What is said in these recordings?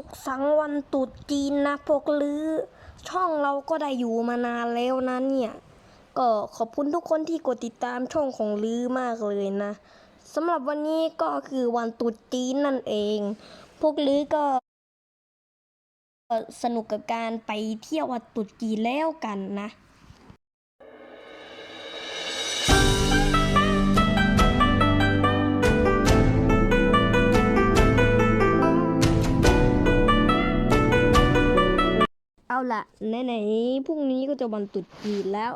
สุขสังวันตุดจีนนะพวกลือช่องเราก็ได้อยู่มานานแล้วนะเนี่ย ก็ขอบคุณทุกคนที่กดติดตามช่องของลือมากเลยนะสำหรับวันนี้ก็คือวันตุดจีนนั่นเอง พวกลือก็สนุกกับการไปเที่ยววันตุดจีนแล้วกันนะ ละไหนๆพรุ่งนี้ก็จะวันตรุษจีนแล้ว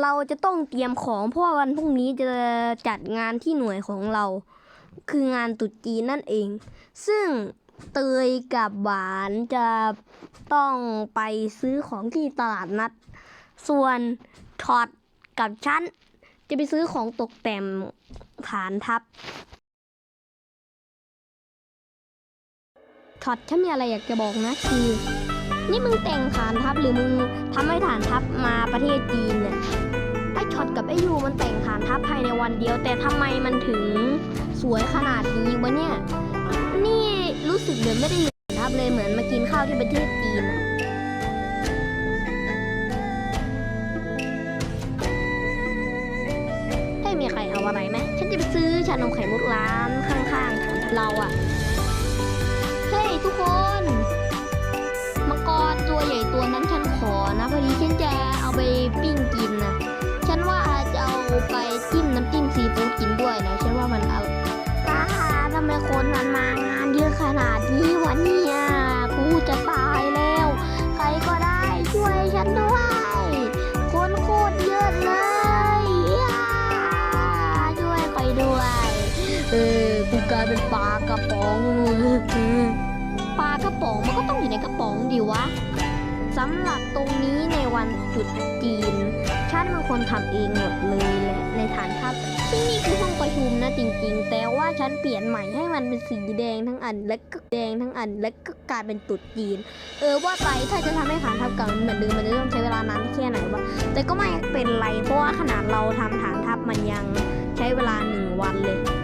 เราจะต้องเตรียมของเพราะว่าวันพรุ่งนี้จะจัดงานที่หน่วยของเรา คืองานตรุษจีนนั่นเอง ซึ่งเตยกับหวานจะต้องไปซื้อของที่ตลาดนัด ส่วนทอดกับฉันจะไปซื้อของตกแต่งฐานทัพทอดฉันมีอะไรอยากจะบอกนะคือ นี่มึงแต่งฐานทัพหรือมึงทำให้ฐานทัพมาประเทศจีนเนี่ยไอช็อตกับไอยูมันแต่งฐานทัพภายในวันเดียว แต่ทำไมมันถึงสวยขนาดนี้วะเนี่ย นี่รู้สึกเหมือนไม่ได้อยู่ฐานทัพเลยเหมือนมากินข้าวที่ประเทศจีนอะให้มีใครเอาอะไรไหมฉันจะไปซื้อชานมไข่มุกร้านข้างๆเราอะ นเยอะขนาดนี้วะเนี่ยกูจะตายแล้ว ใครก็ได้ช่วยฉันด้วย คนโคตรเยอะเลยช่วยไปด้วย เออกูกลายเป็นปลากระป๋องปลากระป๋องมันก็ต้องอยู่ในกระป๋องดิวะสำหรับตรงนี้ในวันตรุษจีน ฉันเป็นคนทำเองหมดเล ยแหละในฐานทัพซึ่งนี่คือห้องประชุมนะจริง ๆ แต่ว่าฉันเปลี่ยนใหม่ให้มันเป็นสีแดงทั้งอัน และก็แดงทั้งอัน และก็กลายเป็นตุดจีน เออว่าไปถ้าจะทำให้ฐานทัพเก่ามันเหมือนเดิมมันจะต้องใช้เวลานานแค่ไหนวะแต่ก็ไม่เป็นไรเพราะว่าขนาดเราทำฐานทัพมันยังใช้เวลาหนึ่งวันเลย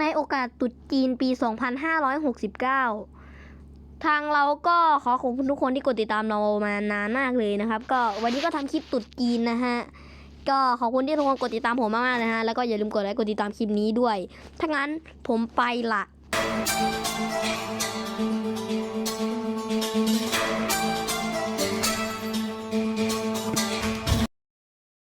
ในโอกาสตุดจีนปี 2569 ทางเราก็ขอขอบคุณทุกคนที่กดติดตามเรามานานมากเลยนะครับ ก็วันนี้ก็ทำคลิปตุดจีนนะฮะ ก็ขอบคุณที่ทุกคนกดติดตามผมมากๆนะฮะ แล้วก็อย่าลืมกดไลค์กดติดตามคลิปนี้ด้วย ถ้างั้นผมไปละ